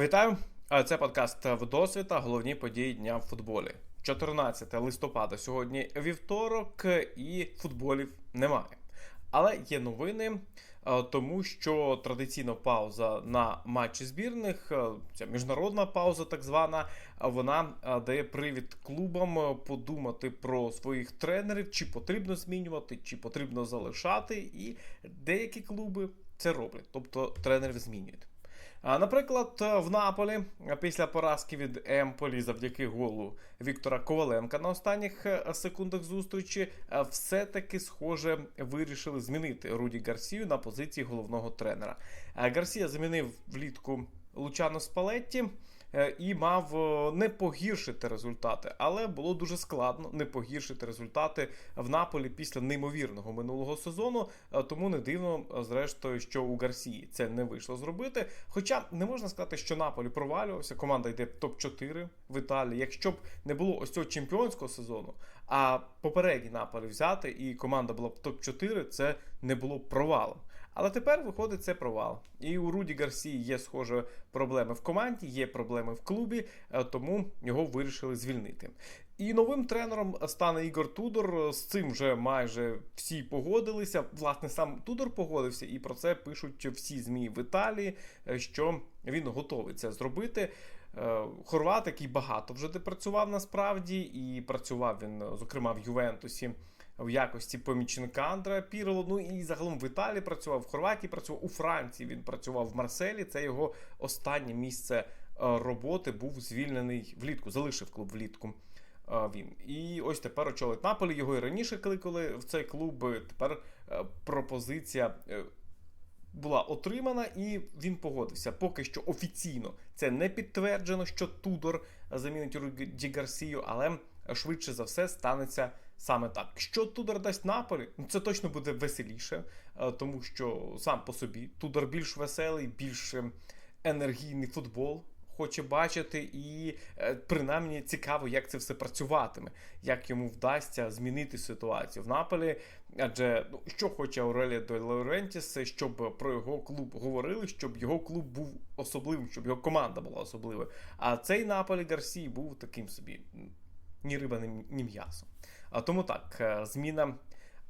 Вітаю! Це подкаст «Вдосвіта. Головні події дня в футболі. 14 листопада сьогодні вівторок, і футболів немає. Але є новини, тому що традиційна пауза на матчі збірних, ця міжнародна пауза, так звана, вона дає привід клубам подумати про своїх тренерів, чи потрібно змінювати, чи потрібно залишати. І деякі клуби це роблять, тобто тренерів змінюють. Наприклад, в Наполі після поразки від Емполі завдяки голу Віктора Коваленка на останніх е, секундах зустрічі е, все-таки схоже вирішили змінити Руді Гарсію на позиції головного тренера. Е, Гарсія замінив влітку Лучано Спалетті. Е, І мав е, не погіршити результати, але було дуже складно не погіршити результати в Наполі після неймовірного минулого сезону. е, Тому не дивно, зрештою, що у Гарсії це не вийшло зробити. Хоча не можна сказати, що Наполі провалювався. Команда йде топ-4 в Італії. Якщо б не було ось цього чемпіонського сезону, а попередній Наполі взяти, і команда була б топ-4, це не було б провалом. Але тепер виходить це провал. І у Руді Гарсії є схоже проблеми в команді, є проблеми в клубі, е, тому його вирішили звільнити. І новим тренером стане Ігор Тудор. З цим вже майже всі погодилися. Власне, сам Тудор погодився, і про це пишуть всі змі в Італії, е, що він готовий це зробити. Е, Хорват, який багато вже де працював насправді, і працював він, зокрема, в Ювентусі в якості помічника Андреа Пірло. Ну і загалом в Італії працював, в Хорватії працював, у Франції він працював в Марселі. Це його останнє місце е, роботи. Був звільнений влітку, залишив клуб влітку. е, Він і ось тепер очолить Наполі. Його і раніше кликали в цей клуб. Тепер е, пропозиція була отримана, і він погодився. Поки що офіційно це не підтверджено, що Тудор замінить Руді Гарсію, але швидше за все станеться саме так. Що Тудор дасть Наполі, ну це точно буде веселіше, е, тому що сам по собі Тудор більш веселий, більш е, енергійний футбол. Хоче бачити, і е, принаймні цікаво, як це все працюватиме, як йому вдасться змінити ситуацію в Наполі. Адже ну що хоче Аурелія де Лаурентіс, щоб про його клуб говорили, щоб його клуб був особливим, щоб його команда була особливою. А цей Наполі Гарсі був таким собі ні риба, ні, м'ясо. А тому так, е, зміна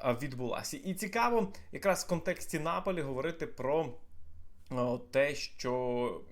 е, відбулася. І цікаво, якраз в контексті Наполі говорити про е, те, що.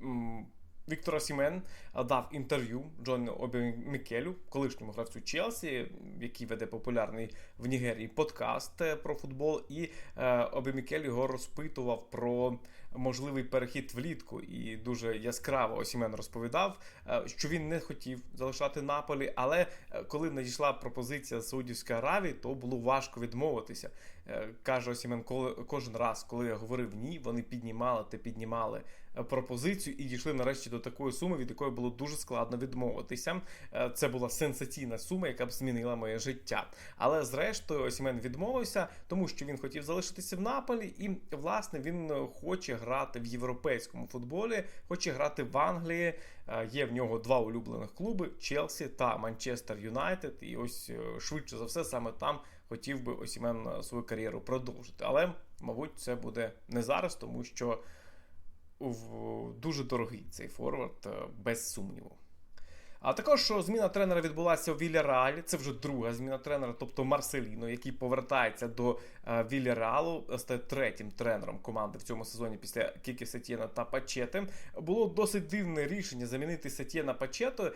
Віктор Осімен е, дав інтерв'ю Джону Обі Мікелю, колишньому гравцю Челсі, який веде популярний в Нігерії подкаст е, про футбол. І е, Обі Мікель його розпитував про можливий перехід влітку. І дуже яскраво Осімен розповідав, що він не хотів залишати Наполі, але коли надійшла пропозиція Саудівської Аравії, то було важко відмовитися. Е, Каже Осімен, коли кожен раз, коли я говорив ні, вони піднімали та піднімали е, пропозицію і дійшли нарешті до такої суми, від якої було дуже складно відмовитися. Е, Це була сенсаційна сума, яка б змінила моє життя. Але зрештою Осімен відмовився, тому що він хотів залишитися в Наполі, і власне він хоче грати в європейському футболі, хоче грати в Англії. Є в нього два улюблених клуби: Челсі та Манчестер Юнайтед. І ось швидше за все, саме там хотів би Осімен е, свою кар'єру продовжити. Але, мабуть, це буде не зараз, тому що дуже дорогий цей форвард, е, без сумніву. А також зміна тренера відбулася у Вільяреалі. Це вже друга зміна тренера, тобто Марселіно, який повертається до е, Вільяреалу, стає третім тренером команди в цьому сезоні після Кікі Сетєна та Пачети. Було досить дивне рішення замінити Сетєна Пачету. Е,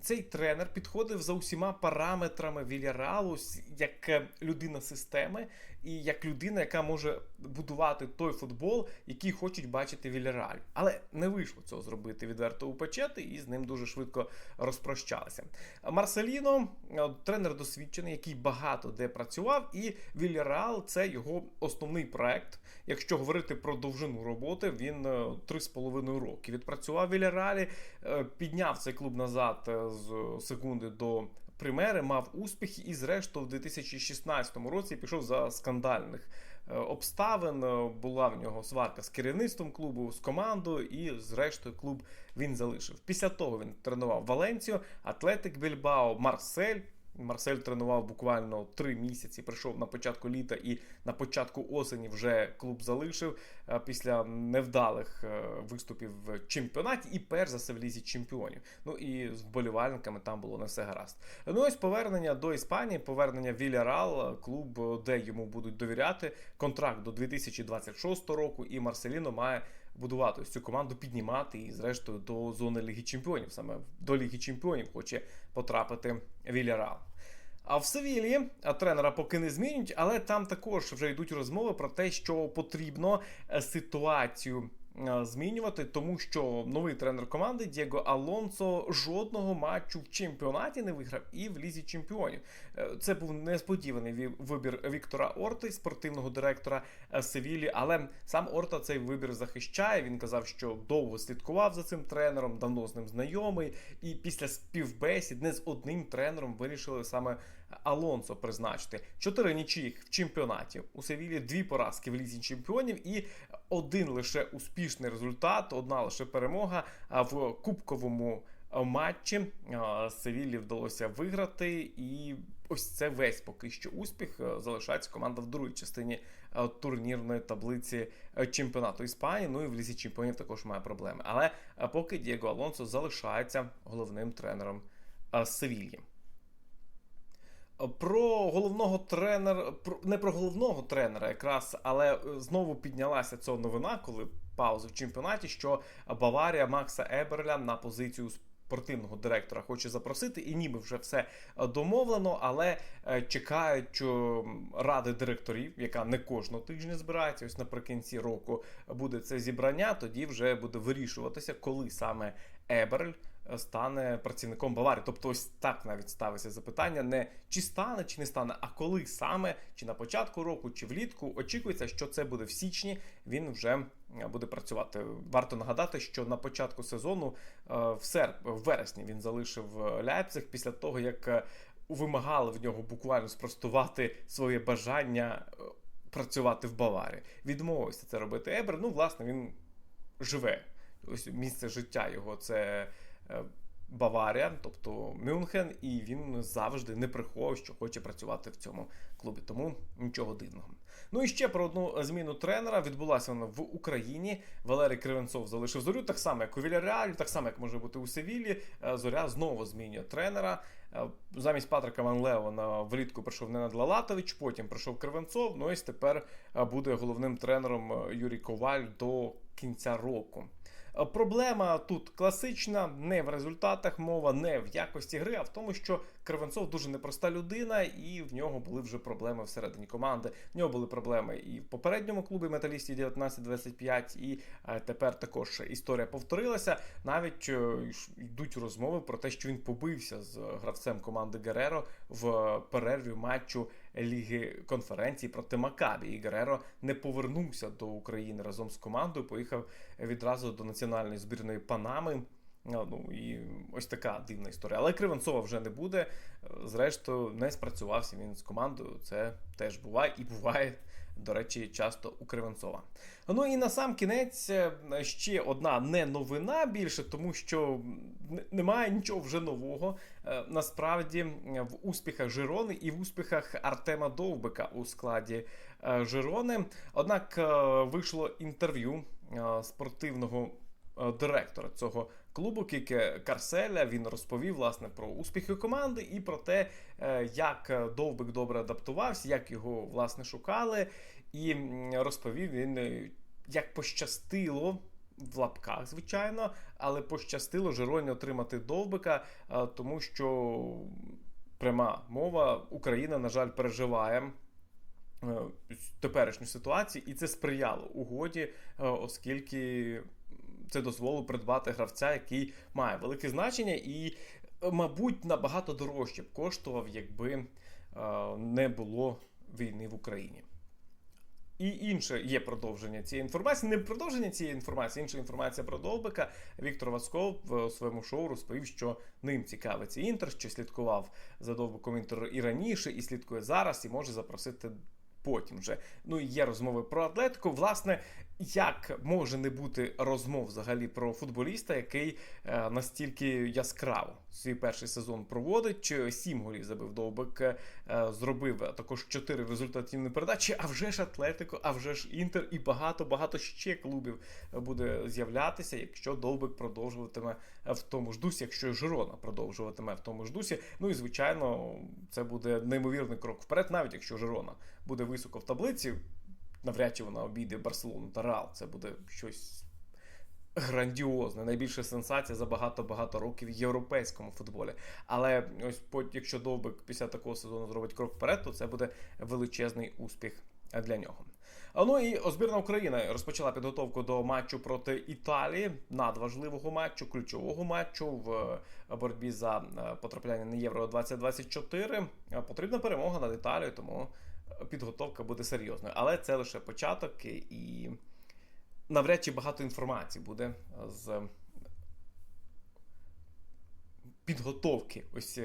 Цей тренер підходив за усіма параметрами Вільяреалу як е, людина системи і як людина, яка може будувати той футбол, який хочуть бачити Вільяреаль. Але не вийшло цього зробити відверто у Пачети, і з ним дуже швидко розпрощалися. Марселіно, е, тренер досвідчений, який багато де працював, і Вільяреал це його основний проект. Якщо говорити про довжину роботи, він е, три з половиною роки відпрацював в Вільяреалі, е, підняв цей клуб назад е, з секунди до. Примери мав успіх і зрештою в 2016 році пішов за скандальних е, обставин. Е, Була в нього сварка з керівництвом клубу, з командою, і зрештою клуб він залишив. Після того він тренував Валенцію, Атлетик Більбао, Марсель. Марсель тренував буквально три місяці. Прийшов на початку літа і на початку осені вже клуб залишив е, після невдалих е, виступів в чемпіонаті і перш за все в лізі чемпіонів. Ну і з вболівальниками там було не все гаразд. Ну ось повернення до Іспанії, повернення Вільярал, клуб, де йому будуть довіряти. Контракт до 2026 року, і Марселіно має будувати ось цю команду, піднімати і, зрештою, до зони Ліги Чемпіонів. Саме до Ліги Чемпіонів хоче потрапити Вільярал. А в Севілі тренера поки не змінюють, але там також вже йдуть розмови про те, що потрібно е, ситуацію е, змінювати, тому що новий тренер команди Дієго Алонсо жодного матчу в чемпіонаті не виграв і в лізі чемпіонів. Це був несподіваний вибір Віктора Орти, спортивного директора е, Севілі. Але сам Орта цей вибір захищає. Він казав, що довго слідкував за цим тренером, давно з ним знайомий. І після співбесід не з одним тренером вирішили саме Алонсо призначити. Чотири нічиїх в чемпіонаті у Севілі, дві поразки в лізі чемпіонів і один лише успішний результат, одна лише перемога в кубковому матчі. а, Севілі вдалося виграти, і ось це весь поки що успіх. Е, Залишається команда в другій частині е, турнірної таблиці е, чемпіонату Іспанії. Ну і в лізі чемпіонів також має проблеми. Але е, поки Дієго Алонсо залишається головним тренером е, Севільї. Про головного тренера, не про головного тренера, якраз, але е, знову піднялася ця новина, коли пауза в чемпіонаті, що Баварія Макса Еберля на позицію спортивного директора хоче запросити, і ніби вже все е, домовлено, але е, чекають ради директорів, яка не кожного тижня збирається. Ось наприкінці року буде це зібрання. Тоді вже буде вирішуватися, коли саме Еберль стане працівником Баварії. Тобто, ось так навіть ставиться запитання: не чи стане, чи не стане, а коли саме, чи на початку року, чи влітку. Очікується, що це буде в січні. Він вже буде працювати. Варто нагадати, що на початку сезону е, в серп... в вересні він залишив е, Ляйпциг після того, як е, вимагали в нього буквально спростувати своє бажання працювати в Баварії. Відмовився це робити Ебер. Ну, власне, він живе. Ось місце життя його це Баварія, тобто Мюнхен, і він завжди не приховував, що хоче працювати в цьому клубі. Тому нічого дивного. Ну і ще про одну зміну тренера відбулася вона в Україні. Валерій Кривенцов залишив зорю, так само, як у Вільяреалі, так само, як може бути у Севілі. Е, Зоря знову змінює тренера. Е, Замість Патрика Ван Леона влітку прийшов Ненад Лалатович, потім прийшов Кривенцов. Ну і тепер е, буде головним тренером е, Юрій Коваль до кінця року. Проблема тут класична, не в результатах мова, не в якості гри, а в тому, що Кривенцов дуже непроста людина, і в нього були вже проблеми всередині команди. В нього були проблеми і в попередньому клубі металістів 19-25, і е, тепер також історія повторилася. Навіть е, йдуть розмови про те, що він побився з гравцем команди Гереро в перерві матчу Ліги конференції проти Макабі. І Гереро не повернувся до України разом з командою. Поїхав відразу до національної збірної Панами. Ну ну, і ось така дивна історія. Але Кривенцова вже не буде. Зрештою, не спрацювався він з командою. Це теж буває і буває, до речі, часто у Кривенцова. Ну і на сам кінець е, ще одна не новина більше, тому що немає нічого вже нового. Е, Насправді е, в успіхах Жирони і в успіхах Артема Довбика у складі е, Жирони. Однак е, вийшло інтерв'ю е, спортивного е, директора цього клубу Кіке Карселя. Він розповів власне про успіхи команди і про те, е, як е, Довбик добре адаптувався, як його власне шукали, і розповів він, е, як пощастило. В лапках, звичайно, але пощастило Жироні отримати довбика, е, тому що пряма мова Україна, на жаль, переживає е, теперішню ситуацію, і це сприяло угоді, е, оскільки це дозволило придбати гравця, який має велике значення, і, е, мабуть, набагато дорожче б коштував, якби е, не було війни в Україні. І інше є продовження цієї інформації. Не продовження цієї інформації, інша інформація про Довбика. Віктор Васков в своєму шоу розповів, що ним цікавиться інтер, що слідкував за Довбиком інтер і раніше, і слідкує зараз, і може запросити потім вже. Ну і є розмови про атлетику. Власне, Як може не бути розмов взагалі про футболіста, який е, настільки яскраво свій перший сезон проводить? Чи Сім голів забив довбик, е, зробив також чотири результативні передачі. А вже ж Атлетико, а вже ж Інтер, і багато багато ще клубів буде з'являтися, якщо довбик продовжуватиме в тому ж дусі, якщо Жирона продовжуватиме в тому ж дусі. Ну і звичайно, це буде неймовірний крок вперед, навіть якщо Жирона буде високо в таблиці навряд чи вона обійде Барселону та Реал. Це буде щось грандіозне, найбільша сенсація за багато-багато років в європейському футболі. Але ось якщо Довбик після такого сезону зробить крок вперед, то це буде величезний успіх для нього. Ну і збірна України розпочала підготовку до матчу проти Італії, надважливого матчу, ключового матчу в боротьбі за потрапляння на євро 2024. Потрібна перемога над Італією, тому підготовка буде серйозною. Але це лише початок, і навряд чи багато інформації буде з підготовки ось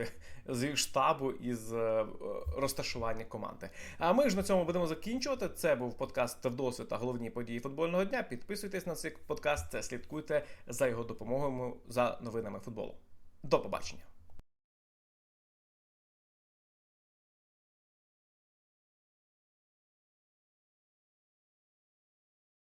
з штабу і з розташування команди. А ми ж на цьому будемо закінчувати. Це був подкаст «Вдосвід» та головні події футбольного дня. Підписуйтесь на цей подкаст, слідкуйте за його допомогою за новинами футболу. До побачення.